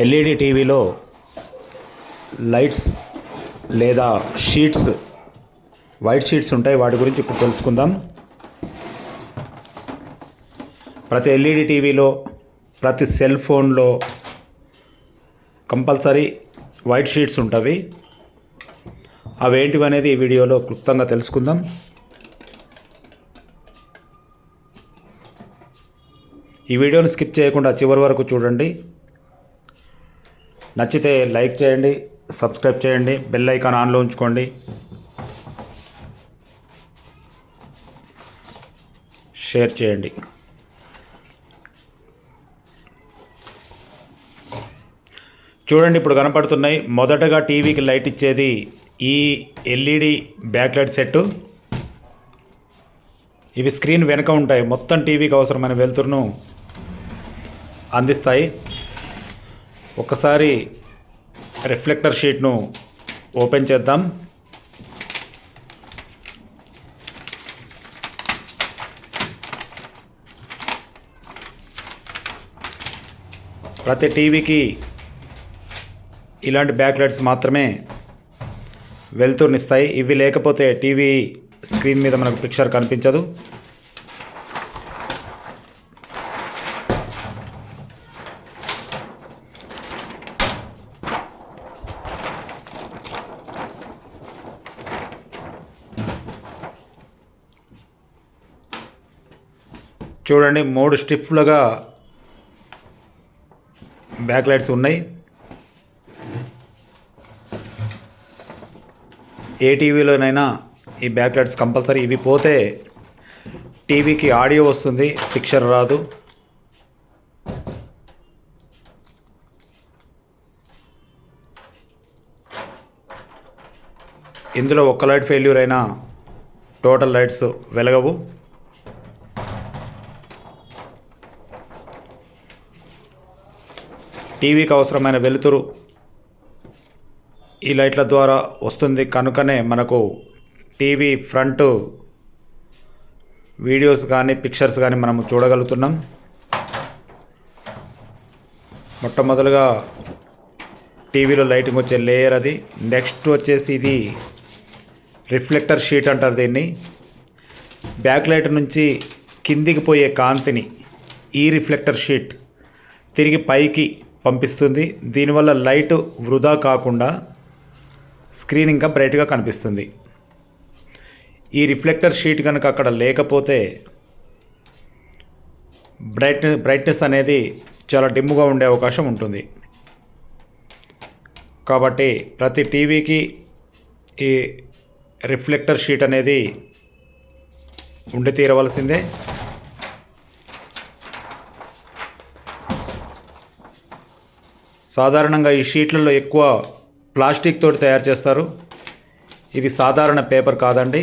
LED టీవీలో lights లేదా sheets white sheets ఉంటాయి. వాటి గురించి ఇప్పుడు తెలుసుకుందాం. ప్రతి ఎల్ఈడి టీవీలో ప్రతి సెల్ ఫోన్లో కంపల్సరీ వైట్ షీట్స్ ఉంటాయి. అవేంటివి అనేది ఈ వీడియోలో క్లుప్తంగా తెలుసుకుందాం. ఈ వీడియోని స్కిప్ చేయకుండా చివరి వరకు చూడండి. నచ్చితే లైక్ చేయండి సబ్స్క్రైబ్ చేయండి బెల్ ఐకాన్ ఆన్లో ఉంచుకోండి. షేర్ చేయండి. చూడండి ఇప్పుడు కనపడుతున్నాయి. మొదటగా టీవీకి లైట్ ఇచ్చేది ఈ ఎల్ఈడి బ్యాక్లైట్ సెట్టు. సెట్ ఇవి స్క్రీన్ వెనుక ఉంటాయి. మొత్తం టీవీకి అవసరమైన వెలుతురును అందిస్తాయి. ఒకసారి రిఫ్లెక్టర్ షీట్ను ఓపెన్ చేద్దాం. ప్రతి టీవీకి ఇలాంటి బ్యాక్ లైట్స్ మాత్రమే వెలుతురునిస్తాయి ఇవి లేకపోతే టీవీ స్క్రీన్ మీద మనకు పిక్చర్ కనిపించదు. చూడండి మూడు స్ట్రిప్లుగా బ్యాక్ లైట్స్ ఉన్నాయి. ఏ టీవీలోనైనా ఈ బ్యాక్ లైట్స్ కంపల్సరీ ఇవి పోతే టీవీకి ఆడియో వస్తుంది పిక్చర్ రాదు. ఇందులో ఒక్క లైట్ ఫెయిల్యూర్ అయినా టోటల్ లైట్స్ వెలగవు. టీవీకి అవసరమైన వెలుతురు ఈ లైట్ల ద్వారా వస్తుంది. కనుకనే మనకు టీవీ ఫ్రంట్ వీడియోస్ కానీ పిక్చర్స్ కానీ మనం చూడగలుగుతున్నాం. మొట్టమొదలుగా టీవీలో లైటింగ్ వచ్చే లేయర్ అది. నెక్స్ట్ వచ్చేసి ఇది రిఫ్లెక్టర్ షీట్ అంటారు దీన్ని. బ్యాక్ లైట్ నుంచి కిందికి పోయే కాంతిని ఈ రిఫ్లెక్టర్ షీట్ తిరిగి పైకి పంపిస్తుంది. దీనివల్ల లైట్ వృధా కాకుండా స్క్రీన్ ఇంకా బ్రైట్గా కనిపిస్తుంది. ఈ రిఫ్లెక్టర్ షీట్ కనుక అక్కడ లేకపోతే బ్రైట్ బ్రైట్నెస్ అనేది చాలా డిమ్ముగా ఉండే అవకాశం ఉంటుంది. కాబట్టి ప్రతి టీవీకి ఈ రిఫ్లెక్టర్ షీట్ అనేది ఉండి తీరవలసిందే. సాధారణంగా ఈ షీట్లలో ఎక్కువ ప్లాస్టిక్ తోటి తయారు చేస్తారు. ఇది సాధారణ పేపర్ కాదండి.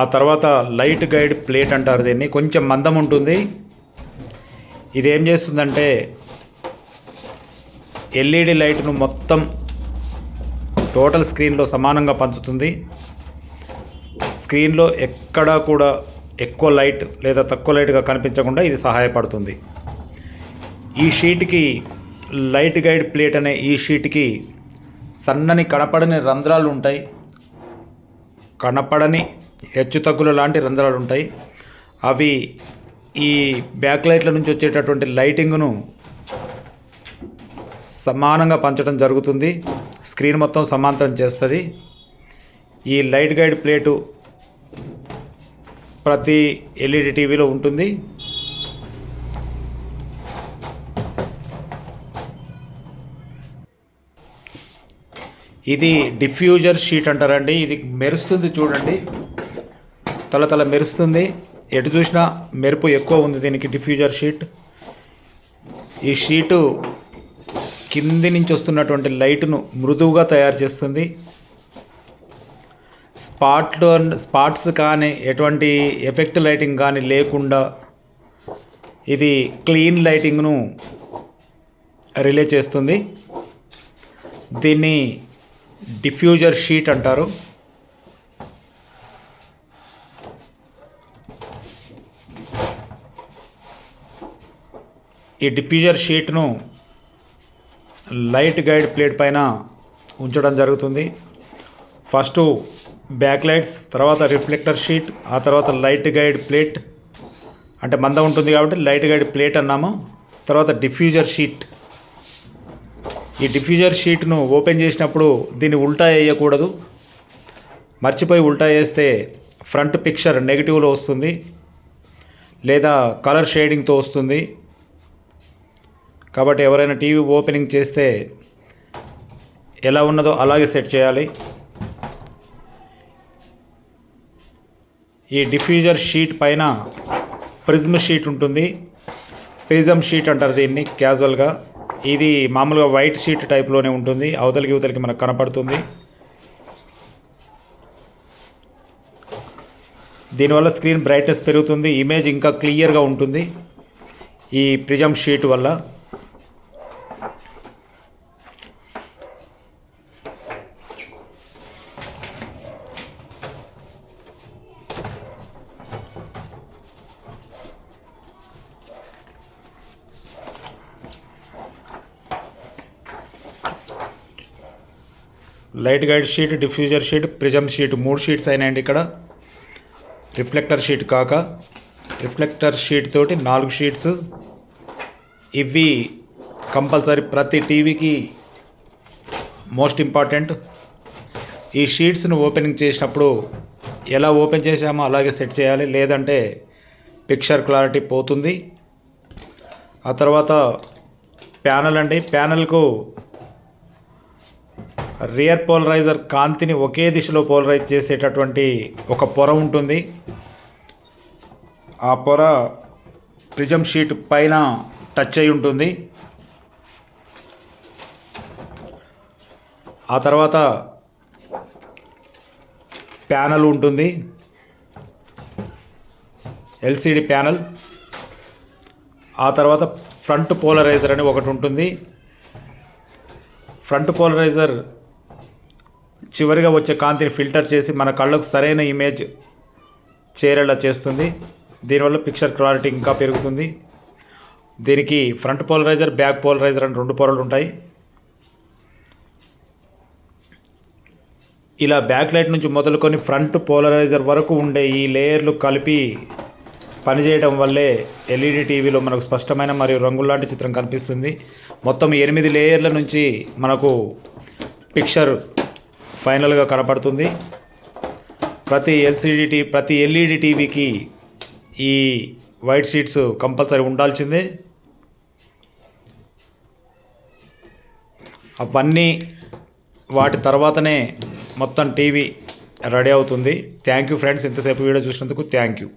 ఆ తర్వాత లైట్ గైడ్ ప్లేట్ అంటారు దీన్ని. కొంచెం మందం ఉంటుంది. ఇది ఏం చేస్తుందంటే ఎల్ఈడి లైట్ను మొత్తం టోటల్ స్క్రీన్లో సమానంగా పంచుతుంది. స్క్రీన్లో ఎక్కడా కూడా ఎక్కువ లైట్ లేదా తక్కువ లైట్గా కనిపించకుండా ఇది సహాయపడుతుంది. ఈ షీట్కి లైట్ గైడ్ ప్లేట్ అనే ఈ షీట్కి సన్నని కనపడని రంధ్రాలు ఉంటాయి. కనపడని హెచ్చు తగ్గుల లాంటి రంధ్రాలు ఉంటాయి. అవి ఈ బ్యాక్ లైట్ల నుంచి వచ్చేటటువంటి లైటింగ్ను సమానంగా పంచడం జరుగుతుంది. స్క్రీన్ మొత్తం సమాంతరం చేస్తుంది. ఈ లైట్ గైడ్ ప్లేటు ప్రతి ఎల్ఈడి టీవీలో ఉంటుంది. ఇది డిఫ్యూజర్ షీట్ అంటారండి. ఇది మెరుస్తుంది చూడండి. తల తల మెరుస్తుంది. ఎటు చూసినా మెరుపు ఎక్కువ ఉంది దీనికి డిఫ్యూజర్ షీట్. ఈ షీటు కింది నుంచి వస్తున్నటువంటి లైట్ను మృదువుగా తయారు చేస్తుంది. స్పాట్లో స్పాట్స్ కానీ ఎటువంటి ఎఫెక్ట్ లైటింగ్ కానీ లేకుండా ఇది క్లీన్ లైటింగ్ను రిలే చేస్తుంది. దీన్ని డిఫ్యూజర్ షీట్ అంటారు. ఈ డిఫ్యూజర్ షీట్ను లైట్ గైడ్ ప్లేట్ పైన ఉంచడం జరుగుతుంది. ఫస్ట్ బ్యాక్ లైట్స్ తర్వాత రిఫ్లెక్టర్ షీట్ ఆ తర్వాత లైట్ గైడ్ ప్లేట్. అంటే మంద ఉంటుంది కాబట్టి లైట్ గైడ్ ప్లేట్ అన్నాము. తర్వాత డిఫ్యూజర్ షీట్. ఈ డిఫ్యూజర్ షీట్ను ఓపెన్ చేసినప్పుడు దీన్ని ఉల్టా వేయకూడదు. మర్చిపోయి ఉల్టా వేస్తే ఫ్రంట్ పిక్చర్ నెగిటివ్లో వస్తుంది. లేదా కలర్ షేడింగ్తో వస్తుంది. కాబట్టి ఎవరైనా టీవీ ఓపెనింగ్ చేస్తే ఎలా ఉన్నదో అలాగే సెట్ చేయాలి. ఈ డిఫ్యూజర్ షీట్ పైన ప్రిజ్మ్ షీట్ ఉంటుంది. ప్రిజమ్ షీట్ అంటారు దీన్ని క్యాజువల్గా. ఇది మామూలుగా వైట్ షీట్ టైప్లోనే ఉంటుంది. అవతలికి ఇవతలికి మనకు కనపడుతుంది. దీనివల్ల స్క్రీన్ బ్రైట్నెస్ పెరుగుతుంది. ఇమేజ్ ఇంకా క్లియర్గా ఉంటుంది. ఈ ప్రిజమ్ షీట్ వల్ల. Light guide sheet diffuser sheet prism sheet మూడు షీట్స్ అయినాయండి ఇక్కడ. రిఫ్లెక్టర్ షీట్ కాక రిఫ్లెక్టర్ షీట్ తోటి నాలుగు షీట్స్. ఇవి కంపల్సరీ ప్రతి టీవీకి మోస్ట్ ఇంపార్టెంట్. ఈ షీట్స్ను ఓపెనింగ్ చేసినప్పుడు ఎలా ఓపెన్ చేసామో అలాగే సెట్ చేయాలి లేదంటే పిక్చర్ క్లారిటీ పోతుంది. ఆ తర్వాత ప్యానల్ అండి ప్యానల్కు రియర్ పోలరైజర్ కాంతిని ఒకే దిశలో పోలరైజ్ చేసేటటువంటి ఒక పొర ఉంటుంది. ఆ పొర ప్రిజం షీట్ పైన టచ్ అయి ఉంటుంది. ఆ తర్వాత ప్యానల్ ఉంటుంది. LCD panel. ఆ తర్వాత ఫ్రంట్ పోలరైజర్ అని ఒకటి ఉంటుంది. ఫ్రంట్ పోలరైజర్ చివరిగా వచ్చే కాంతిని ఫిల్టర్ చేసి మన కళ్ళకు సరైన ఇమేజ్ చేరేలా చేస్తుంది. దీనివల్ల పిక్చర్ క్లారిటీ ఇంకా పెరుగుతుంది. దీనికి ఫ్రంట్ పోలరైజర్ బ్యాక్ పోలరైజర్ అని రెండు పొరలు ఉంటాయి. ఇలా బ్యాక్ లైట్ నుంచి మొదలుకొని ఫ్రంట్ పోలరైజర్ వరకు ఉండే ఈ లేయర్లు కలిపి పనిచేయడం వల్లే ఎల్ఈడి టీవీలో మనకు స్పష్టమైన మరియు రంగులాంటి చిత్రం కనిపిస్తుంది. మొత్తం ఎనిమిది లేయర్ల నుంచి మనకు పిక్చర్ ఫైనల్గా కనపడుతుంది. ప్రతి ఎల్సిడి టీ ప్రతి ఎల్ఈడి టీవీకి ఈ వైట్ షీట్స్ కంపల్సరీ ఉండాల్సిందే. అవన్నీ వాటి తర్వాతనే మొత్తం టీవీ రెడీ అవుతుంది. థ్యాంక్ యూ ఫ్రెండ్స్ ఇంతసేపు వీడియో చూసినందుకు థ్యాంక్ యూ.